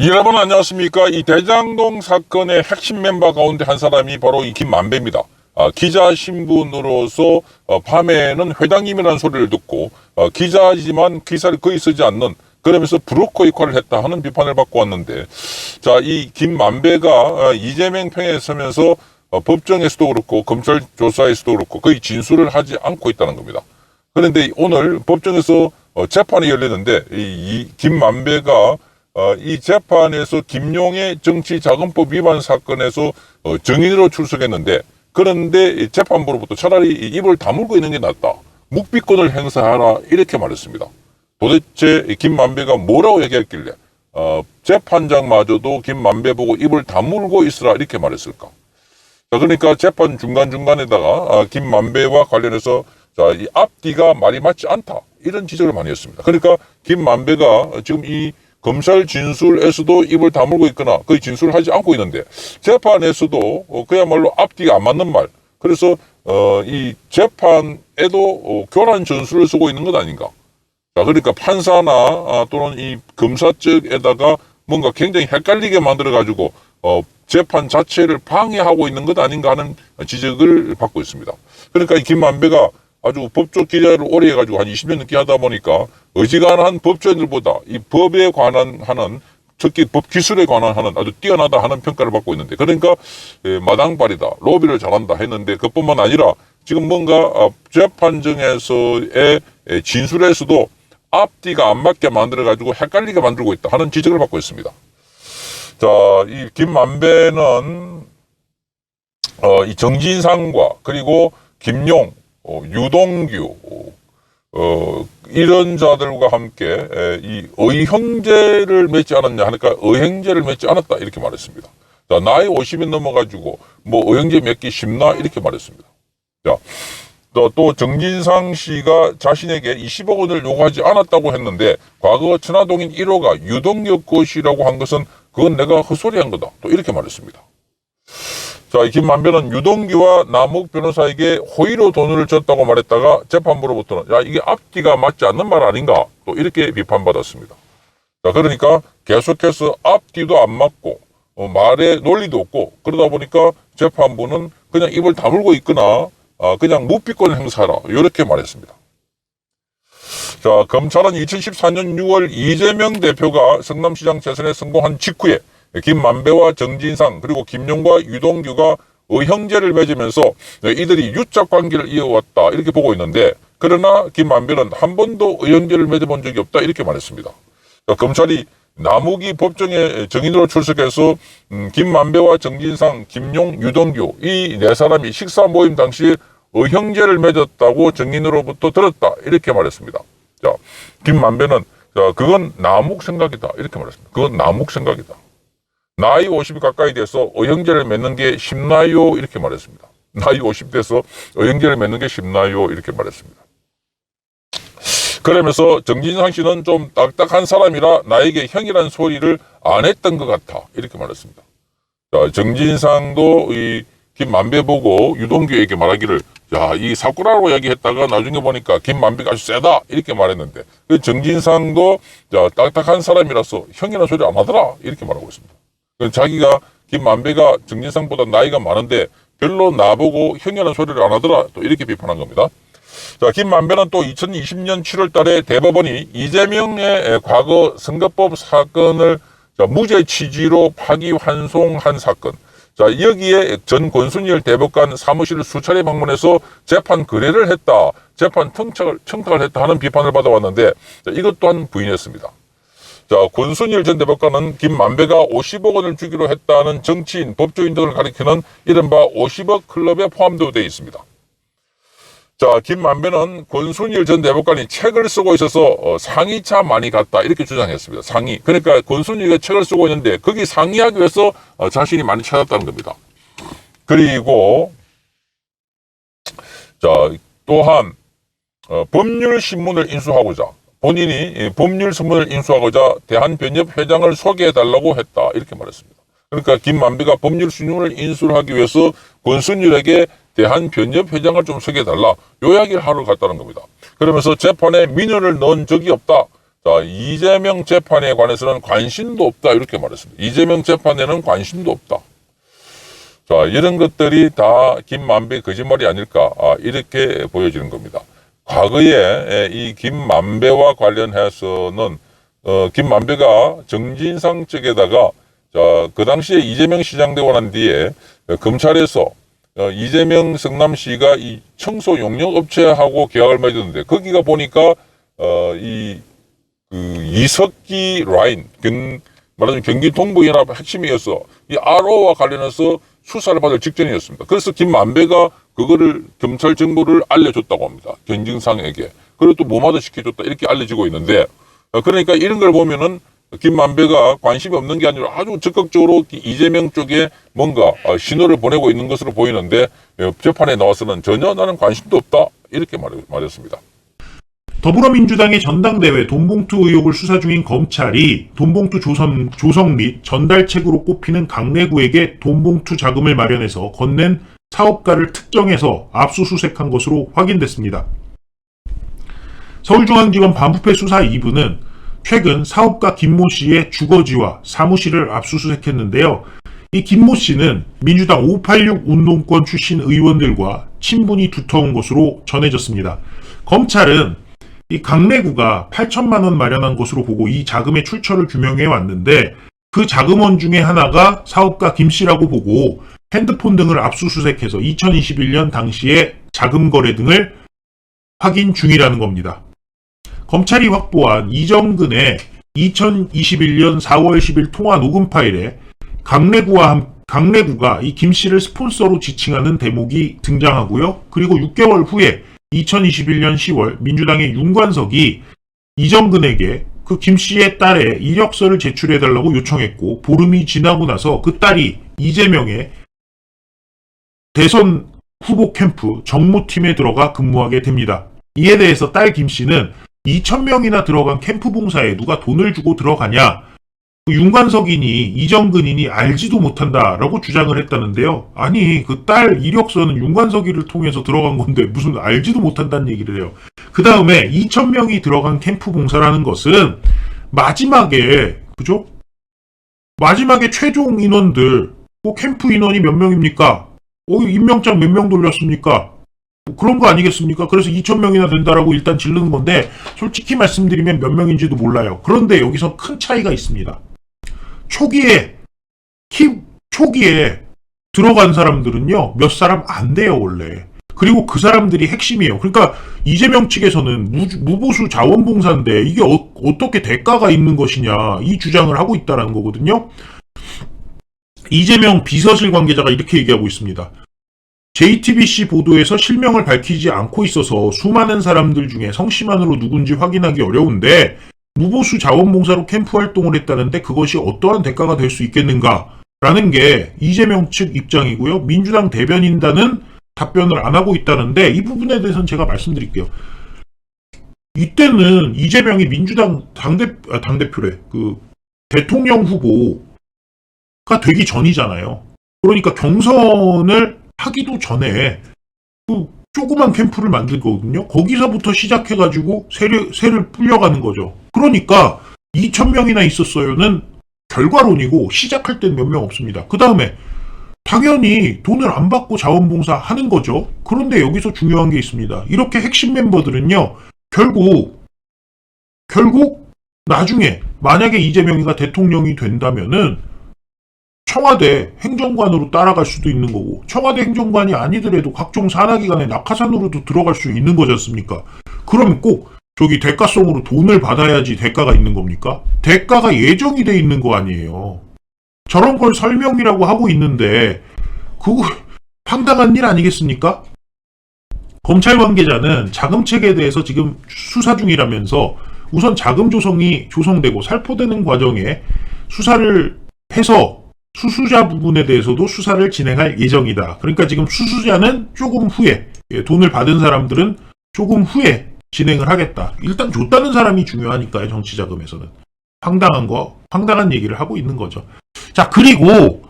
여러분 안녕하십니까 이 대장동 사건의 핵심 멤버 가운데 한 사람이 바로 이 김만배입니다 아, 기자 신분으로서 어, 밤에는 회장님이라는 소리를 듣고 어, 기자이지만 기사를 거의 쓰지 않는 그러면서 브로커 역할을 했다 하는 비판을 받고 왔는데 자 이 김만배가 어, 이재명 편에 서면서 어, 법정에서도 그렇고 검찰 조사에서도 그렇고 거의 진술을 하지 않고 있다는 겁니다. 그런데 오늘 법정에서 어, 재판이 열리는데 이, 이 김만배가 어, 이 재판에서 김용의 정치자금법 위반 사건에서 어, 증인으로 출석했는데 그런데 이 재판부로부터 차라리 이 입을 다물고 있는 게 낫다. 묵비권을 행사하라 이렇게 말했습니다. 도대체 이 김만배가 뭐라고 얘기했길래 어, 재판장마저도 김만배 보고 입을 다물고 있으라 이렇게 말했을까? 자, 그러니까 재판 중간중간에다가 아, 김만배와 관련해서 자, 이 앞뒤가 말이 맞지 않다. 이런 지적을 많이 했습니다. 그러니까 김만배가 지금 이 검찰 진술에서도 입을 다물고 있거나 거의 진술을 하지 않고 있는데 재판에서도 어, 그야말로 앞뒤가 안 맞는 말. 그래서 어, 이 재판에도 어, 교란 전술을 쓰고 있는 것 아닌가. 자, 그러니까 판사나 아, 또는 이 검사 측에다가 뭔가 굉장히 헷갈리게 만들어 가지고 어, 재판 자체를 방해하고 있는 것 아닌가 하는 지적을 받고 있습니다. 그러니까 이 김만배가 아주 법조 기자를 오래 해가지고 한 20년 넘게 하다 보니까 어지간한 법조인들보다 이 법에 관한 하는 특히 법 기술에 관한 하는 아주 뛰어나다 하는 평가를 받고 있는데 그러니까 에, 마당발이다 로비를 잘한다 했는데 그뿐만 아니라 지금 뭔가 아, 재판정에서의 에, 진술에서도 앞뒤가 안 맞게 만들어 가지고 헷갈리게 만들고 있다 하는 지적을 받고 있습니다. 자, 이 김만배는 어, 이 정진상과 그리고 김용, 어, 유동규, 어, 이런 자들과 함께 에, 이 의형제를 맺지 않았냐 하니까 의행제를 맺지 않았다 이렇게 말했습니다. 자, 나이 50이 넘어가지고 뭐 의형제 맺기 쉽나 이렇게 말했습니다. 자, 또, 또 정진상 씨가 자신에게 20억 원을 요구하지 않았다고 했는데 과거 천화동인 1호가 유동규 것이라고 한 것은 그건 내가 헛소리한 거다. 또 이렇게 말했습니다. 자, 이 김만배는 유동규와 남욱 변호사에게 호의로 돈을 줬다고 말했다가 재판부로부터는 야, 이게 앞뒤가 맞지 않는 말 아닌가? 또 이렇게 비판받았습니다. 자, 그러니까 계속해서 앞뒤도 안 맞고 어, 말에 논리도 없고 그러다 보니까 재판부는 그냥 입을 다물고 있거나 아, 그냥 무비권 행사라 이렇게 말했습니다. 자, 검찰은 2014년 6월 이재명 대표가 성남시장 재선에 성공한 직후에 김만배와 정진상 그리고 김용과 유동규가 의형제를 맺으면서 이들이 유착 관계를 이어왔다 이렇게 보고 있는데 그러나 김만배는 한 번도 의형제를 맺어본 적이 없다 이렇게 말했습니다. 자, 검찰이 남욱이 법정에 정인으로 출석해서 음, 김만배와 정진상, 김용, 유동규 이 네 사람이 식사 모임 당시 의형제를 맺었다고 정인으로부터 들었다 이렇게 말했습니다. 자, 김만배는 자, 그건 남욱 생각이다 이렇게 말했습니다. 그건 남욱 생각이다. 나이 50이 가까이 돼서 의형제를 맺는 게 쉽나요? 이렇게 말했습니다. 나이 50 돼서 의형제를 맺는 게 쉽나요? 이렇게 말했습니다. 그러면서 정진상 씨는 좀 딱딱한 사람이라 나에게 형이라는 소리를 안 했던 것 같아. 이렇게 말했습니다. 자, 정진상도 이 김만배 보고 유동규에게 말하기를 야, 이 사쿠라로 얘기했다가 나중에 보니까 김만배가 아주 세다. 이렇게 말했는데 그 정진상도 자, 딱딱한 사람이라서 형이라는 소리 안 하더라. 이렇게 말하고 있습니다. 그 자기가 김만배가 정진상보다 나이가 많은데 별로 나보고 형이라는 소리를 안 하더라. 또 이렇게 비판한 겁니다. 자, 김만배는 또 2020년 7월 달에 대법원이 이재명의 과거 선거법 사건을 자, 무죄 취지로 파기환송한 사건. 자, 여기에 전 권순일 대법관 사무실을 수차례 방문해서 재판 거래를 했다. 재판 청탁을, 청탁을 했다 하는 비판을 받아왔는데 자, 이것 또한 부인했습니다. 자, 권순일 전 대법관은 김만배가 50억 원을 주기로 했다는 정치인, 법조인 등을 가리키는 이른바 50억 클럽에 포함되어 되어 있습니다. 자, 김만배는 권순일 전 대법관이 책을 쓰고 있어서 어, 상의차 많이 갔다 이렇게 주장했습니다. 상의. 그러니까 권순일이 책을 쓰고 있는데 거기 상의하기 위해서 어, 자신이 많이 찾았다는 겁니다. 그리고 자, 또한 어, 법률 신문을 인수하고자 본인이 이 법률 신문을 인수하고자 대한변협 회장을 소개해 달라고 했다 이렇게 말했습니다. 그러니까 김만배가 법률 신문을 인수를 하기 위해서 권순일에게 대한변협 회장을 좀 소개해 달라 요 이야기를 하러 갔다는 겁니다. 그러면서 재판에 민원을 넣은 적이 없다. 자, 이재명 재판에 관해서는 관심도 없다. 이렇게 말했습니다. 이재명 재판에는 관심도 없다. 자, 이런 것들이 다 김만배 거짓말이 아닐까. 아, 이렇게 보여지는 겁니다. 과거에 에, 이 김만배와 관련해서는 어, 김만배가 정진상 측에다가 자, 그 당시에 이재명 시장 되고 난 뒤에 어, 검찰에서 어, 이재명 성남시가 이 청소 용역 업체하고 계약을 맺었는데 거기가 보니까 어, 이 그 이석기 라인 경, 말하자면 경기 동부연합 핵심이어서 이 RO와 관련해서 수사를 받을 직전이었습니다. 그래서 김만배가 그거를 경찰 정보를 알려줬다고 합니다. 견증상에게. 그리고 또 모마도 시켜줬다 이렇게 알려지고 있는데 어, 그러니까 이런 걸 보면은 김만배가 관심이 없는 게 아니라 아주 적극적으로 이재명 쪽에 뭔가 어, 신호를 보내고 있는 것으로 보이는데 어, 재판에 나와서는 전혀 나는 관심도 없다 이렇게 말, 말했습니다. 더불어민주당의 전당대회 돈봉투 의혹을 수사 중인 검찰이 돈봉투 조성, 조성 및 전달책으로 꼽히는 강내구에게 돈봉투 자금을 마련해서 건넨 사업가를 특정해서 압수수색한 것으로 확인됐습니다. 서울중앙지검 반부패 수사 2부는 최근 사업가 김모 씨의 주거지와 사무실을 압수수색했는데요. 이 김모 씨는 민주당 586 운동권 출신 의원들과 친분이 두터운 것으로 전해졌습니다. 검찰은 이 강내구가 8천만 원 마련한 것으로 보고 이 자금의 출처를 규명해 왔는데 그 자금원 중에 하나가 사업가 김 씨라고 보고 핸드폰 등을 압수수색해서 2021년 당시에 자금 거래 등을 확인 중이라는 겁니다. 검찰이 확보한 이정근의 2021년 4월 10일 통화 녹음 파일에 강내구와 함- 강내구가 이 김 씨를 스폰서로 지칭하는 대목이 등장하고요. 그리고 6개월 후에 2021년 10월 민주당의 윤관석이 이정근에게 그 김 씨의 딸의 이력서를 제출해달라고 요청했고 보름이 지나고 나서 그 딸이 이재명의 대선 후보 캠프 정무팀에 들어가 근무하게 됩니다. 이에 대해서 딸 김 씨는 2,000명이나 들어간 캠프 봉사에 누가 돈을 주고 들어가냐? 그 윤관석이니 이정근이니 알지도 못한다라고 주장을 했다는데요. 아니 그 딸 이력서는 윤관석이를 통해서 들어간 건데 무슨 알지도 못한다는 얘기를 해요. 그 다음에 2,000명이 들어간 캠프 봉사라는 것은 마지막에 그죠? 마지막에 최종 인원들 그 캠프 인원이 몇 명입니까? 어, 임명장 몇 명 돌렸습니까? 뭐 그런 거 아니겠습니까? 그래서 2,000명이나 된다라고 일단 지르는 건데, 솔직히 말씀드리면 몇 명인지도 몰라요. 그런데 여기서 큰 차이가 있습니다. 초기에, 키, 초기에 들어간 사람들은요, 몇 사람 안 돼요, 원래. 그리고 그 사람들이 핵심이에요. 그러니까 이재명 측에서는 무, 보수 자원봉사인데 이게 어, 어떻게 대가가 있는 것이냐 이 주장을 하고 있다는 거거든요. 이재명 비서실 관계자가 이렇게 얘기하고 있습니다. JTBC 보도에서 실명을 밝히지 않고 있어서 수많은 사람들 중에 성씨만으로 누군지 확인하기 어려운데 무보수 자원봉사로 캠프 활동을 했다는데 그것이 어떠한 대가가 될 수 있겠는가? 라는 게 이재명 측 입장이고요. 민주당 대변인단은 답변을 안 하고 있다는데 이 부분에 대해서는 제가 말씀드릴게요. 이때는 이재명이 민주당 당대, 아, 당대표래. 그 대통령 후보가 되기 전이잖아요. 그러니까 경선을 하기도 전에 그 조그만 캠프를 만들거든요. 거기서부터 시작해가지고 세를, 세를 불려가는 거죠. 그러니까 2,000명이나 있었어요는 결과론이고 시작할 땐 몇 명 없습니다. 그 다음에 당연히 돈을 안 받고 자원봉사 하는 거죠. 그런데 여기서 중요한 게 있습니다. 이렇게 핵심 멤버들은요, 결국, 결국 나중에 만약에 이재명이가 대통령이 된다면은 청와대 행정관으로 따라갈 수도 있는 거고 청와대 행정관이 아니더라도 각종 산하기관의 낙하산으로도 들어갈 수 있는 거지 않습니까? 그럼 꼭 저기 대가성으로 돈을 받아야지 대가가 있는 겁니까? 대가가 예정이 돼 있는 거 아니에요. 저런 걸 설명이라고 하고 있는데 그거 황당한 일 아니겠습니까? 검찰 관계자는 자금책에 대해서 지금 수사 중이라면서 우선 자금 조성이 조성되고 살포되는 과정에 수사를 해서 수수자 부분에 대해서도 수사를 진행할 예정이다. 그러니까 지금 수수자는 조금 후에 예, 돈을 받은 사람들은 조금 후에 진행을 하겠다. 일단 줬다는 사람이 중요하니까요. 정치 자금에서는 황당한 거, 황당한 얘기를 하고 있는 거죠. 자 그리고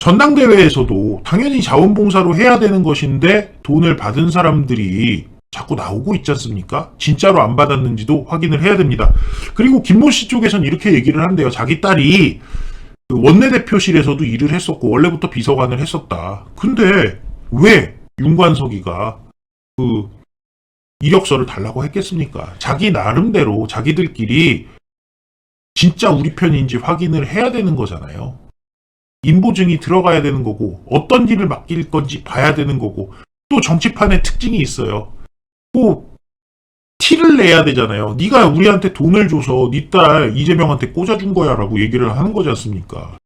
전당대회에서도 당연히 자원봉사로 해야 되는 것인데 돈을 받은 사람들이 자꾸 나오고 있지 않습니까? 진짜로 안 받았는지도 확인을 해야 됩니다. 그리고 김모 씨 쪽에선 이렇게 얘기를 한대요. 자기 딸이 그 원내대표실에서도 일을 했었고 원래부터 비서관을 했었다. 근데 왜 윤관석이가 그 이력서를 달라고 했겠습니까? 자기 나름대로 자기들끼리 진짜 우리 편인지 확인을 해야 되는 거잖아요. 인보증이 들어가야 되는 거고 어떤 일을 맡길 건지 봐야 되는 거고 또 정치판의 특징이 있어요. 또 티를 내야 되잖아요. 네가 우리한테 돈을 줘서 네 딸 이재명한테 꽂아준 거야라고 얘기를 하는 거지 않습니까?